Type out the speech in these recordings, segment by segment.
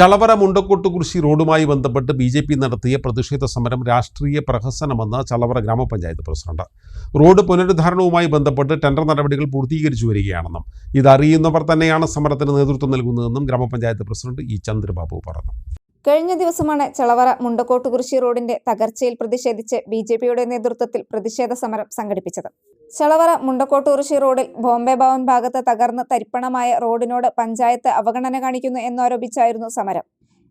ചളവര മുണ്ടക്കോട്ടുകുറിശി റോഡുമായി ബന്ധപ്പെട്ട് B J P നടത്തിയ പ്രതിഷേധ സമരം രാഷ്ട്രീയ പ്രഹസനമെന്ന് ചളവറ ഗ്രാമപഞ്ചായത്ത് പ്രസിഡന്റ്. റോഡ് പുനരുദ്ധാരണവുമായി ബന്ധപ്പെട്ട് ടെൻഡർ നടപടികൾ പൂർത്തീകരിച്ചു വരികയാണെന്നും ഇതറിയുന്നവർ തന്നെയാണ് സമരത്തിന് നേതൃത്വം നൽകുന്നതെന്നും ഗ്രാമപഞ്ചായത്ത് പ്രസിഡന്റ് ഇ ചന്ദ്രബാബു പറഞ്ഞു. കഴിഞ്ഞ ദിവസമാണ് ചളവറ മുണ്ടക്കോട്ടുകുറിശി റോഡിന്റെ തകർച്ചയിൽ പ്രതിഷേധിച്ച് ബി നേതൃത്വത്തിൽ പ്രതിഷേധ സമരം സംഘടിപ്പിച്ചത്. ചളവറ മുണ്ടക്കോട്ടൂർശി റോഡിൽ ബോംബെ ഭവൻ ഭാഗത്ത് തകർന്ന് തരിപ്പണമായ റോഡിനോട് പഞ്ചായത്ത് അവഗണന കാണിക്കുന്നു എന്നാരോപിച്ചായിരുന്നു സമരം.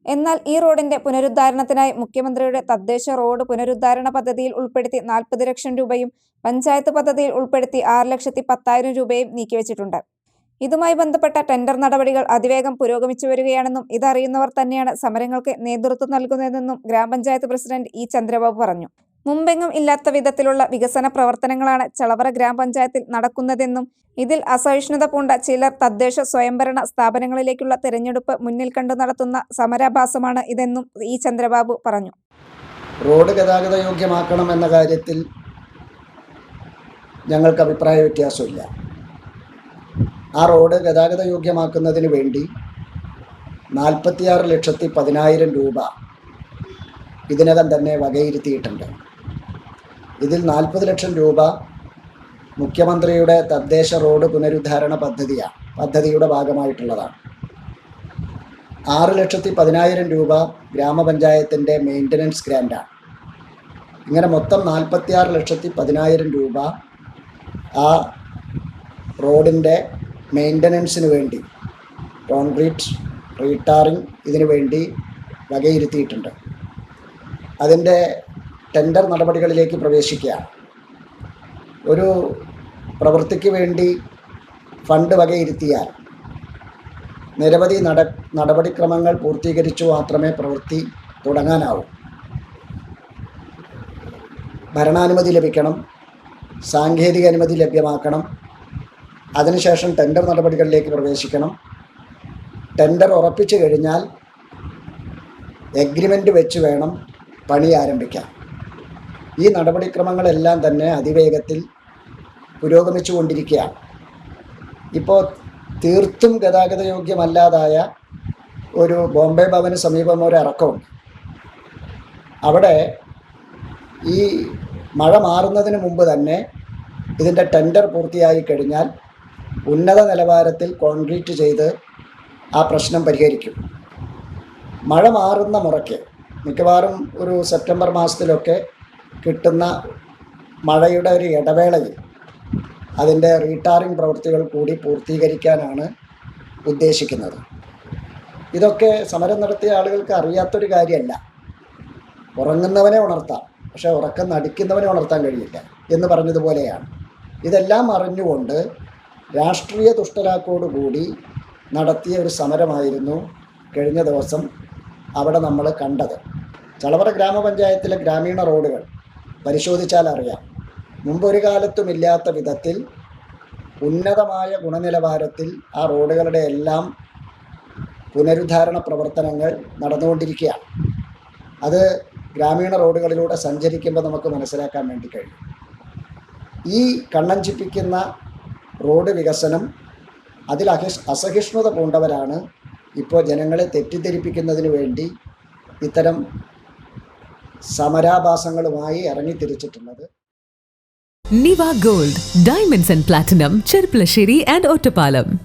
എന്നാൽ ഈ റോഡിന്റെ പുനരുദ്ധാരണത്തിനായി മുഖ്യമന്ത്രിയുടെ തദ്ദേശ റോഡ് പുനരുദ്ധാരണ പദ്ധതിയിൽ ഉൾപ്പെടുത്തി നാൽപ്പത് ലക്ഷം രൂപയും പഞ്ചായത്ത് പദ്ധതിയിൽ ഉൾപ്പെടുത്തി ആറ് ലക്ഷത്തി പത്തായിരം രൂപയും നീക്കിവച്ചിട്ടുണ്ട്. ഇതുമായി ബന്ധപ്പെട്ട ടെൻഡർ നടപടികൾ അതിവേഗം പുരോഗമിച്ചു വരികയാണെന്നും ഇതറിയുന്നവർ തന്നെയാണ് സമരങ്ങൾക്ക് നേതൃത്വം നൽകുന്നതെന്നും ഗ്രാമപഞ്ചായത്ത് പ്രസിഡന്റ് ഇ ചന്ദ്രബാബു പറഞ്ഞു. മുമ്പെങ്ങും ഇല്ലാത്ത വിധത്തിലുള്ള വികസന പ്രവർത്തനങ്ങളാണ് ചളവറ ഗ്രാമപഞ്ചായത്തിൽ നടക്കുന്നതെന്നും ഇതിൽ അസഹിഷ്ണുത പൂണ്ട ചിലർ തദ്ദേശ സ്വയംഭരണ സ്ഥാപനങ്ങളിലേക്കുള്ള തെരഞ്ഞെടുപ്പ് മുന്നിൽ കണ്ടു നടത്തുന്ന സമരാഭാസമാണ് ഇതെന്നും ഇ ചന്ദ്രബാബു പറഞ്ഞു. റോഡ് ഗതാഗത യോഗ്യമാക്കണം എന്ന കാര്യത്തിൽ ഞങ്ങൾക്ക് അഭിപ്രായ വ്യത്യാസമില്ല. ആ റോഡ് ഗതാഗത യോഗ്യമാക്കുന്നതിന് വേണ്ടി നാൽപ്പത്തിയാറ് ലക്ഷത്തി പതിനായിരം രൂപ ഇതിനകം തന്നെ വകയിരുത്തിയിട്ടുണ്ട്. ഇതിൽ നാൽപ്പത് ലക്ഷം രൂപ മുഖ്യമന്ത്രിയുടെ തദ്ദേശ റോഡ് പുനരുദ്ധാരണ പദ്ധതിയാണ് പദ്ധതിയുടെ ഭാഗമായിട്ടുള്ളതാണ്. ആറ് ലക്ഷത്തി പതിനായിരം രൂപ ഗ്രാമപഞ്ചായത്തിന്റെ മെയിന്റനൻസ് ഗ്രാൻഡാണ് ഇങ്ങനെ മൊത്തം നാൽപ്പത്തിയാറ് ലക്ഷത്തി പതിനായിരം രൂപ ആ റോഡിന്റെ മെയിന്റനൻസിന് വേണ്ടി കോൺക്രീറ്റ് റീടാറിങ് ഇതിനു വേണ്ടി വകയിരുത്തിയിട്ടുണ്ട്. അതിന്റെ ടെൻഡർ നടപടികളിലേക്ക് പ്രവേശിക്കുകയാണ് ഒരു പ്രവൃത്തിക്ക് വേണ്ടി ഫണ്ട് വകയിരുത്തിയാൽ നിരവധി നട നടപടിക്രമങ്ങൾ പൂർത്തീകരിച്ചു മാത്രമേ പ്രവൃത്തി തുടങ്ങാനാവൂ. ഭരണാനുമതി ലഭിക്കണം സാങ്കേതിക അനുമതി ലഭ്യമാക്കണം അതിനുശേഷം ടെൻഡർ നടപടികളിലേക്ക് പ്രവേശിക്കണം. ടെൻഡർ ഉറപ്പിച്ചു കഴിഞ്ഞാൽ എഗ്രിമെന്റ് വെച്ച് വേണം പണി ആരംഭിക്കാൻ. ഈ നടപടിക്രമങ്ങളെല്ലാം തന്നെ അതിവേഗത്തിൽ പുരോഗമിച്ചു കൊണ്ടിരിക്കുകയാണ് ഇപ്പോൾ തീർത്തും ഗതാഗത യോഗ്യമല്ലാതായ ഒരു ബോംബെ ഭവന് സമീപം ഒരു ഇറക്കമുണ്ട് അവിടെ ഈ മഴ മാറുന്നതിന് മുമ്പ് തന്നെ ഇതിന്റെ ടെൻഡർ പൂർത്തിയായി കഴിഞ്ഞാൽ ഉന്നത നിലവാരത്തിൽ കോൺക്രീറ്റ് ചെയ്ത് ആ പ്രശ്നം പരിഹരിക്കും. മഴ മാറുന്ന മുറയ്ക്ക് മിക്കവാറും ഒരു സെപ്റ്റംബർ മാസത്തിലൊക്കെ കിട്ടുന്ന മഴയുടെ ഒരു ഇടവേളയിൽ അതിന്റെ റീടാറിംഗ് പ്രവൃത്തികൾ കൂടി പൂർത്തീകരിക്കാനാണ് ഉദ്ദേശിക്കുന്നത്. ഇതൊക്കെ സമരം നടത്തിയ ആളുകൾക്ക് അറിയാത്തൊരു കാര്യമല്ല. ഉറങ്ങുന്നവനെ ഉണർത്താം പക്ഷേ ഉറക്കം നടിക്കുന്നവനെ ഉണർത്താൻ കഴിയില്ല എന്ന് പറഞ്ഞതുപോലെയാണ്. ഇതെല്ലാം അറിഞ്ഞുകൊണ്ട് രാഷ്ട്രീയ തുഷ്ടലാക്കോടുകൂടി നടത്തിയ ഒരു സമരമായിരുന്നു കഴിഞ്ഞ ദിവസം അവിടെ നമ്മൾ കണ്ടത്. ചളവറ ഗ്രാമപഞ്ചായത്തിലെ ഗ്രാമീണ റോഡുകൾ പരിശോധിച്ചാൽ അറിയാം മുമ്പൊരു കാലത്തും ഇല്ലാത്ത വിധത്തിൽ ഉന്നതമായ ഗുണനിലവാരത്തിൽ ആ റോഡുകളുടെ എല്ലാം പുനരുദ്ധാരണ പ്രവർത്തനങ്ങൾ നടന്നുകൊണ്ടിരിക്കുകയാണ്. അത് ഗ്രാമീണ റോഡുകളിലൂടെ സഞ്ചരിക്കുമ്പോൾ നമുക്ക് മനസ്സിലാക്കാൻ വേണ്ടി കഴിയും. ഈ കണ്ണഞ്ചിപ്പിക്കുന്ന റോഡ് വികസനം അതിൽ അഹിഷ് അസഹിഷ്ണുത പൂണ്ടവരാണ് ഇപ്പോൾ ജനങ്ങളെ തെറ്റിദ്ധരിപ്പിക്കുന്നതിന് വേണ്ടി ഇത്തരം സമരാഭാസങ്ങളുമായി ഇറങ്ങിത്തിരിച്ചിട്ടുള്ളത്. Niva gold diamonds and platinum Cherpulassery and Ottapalam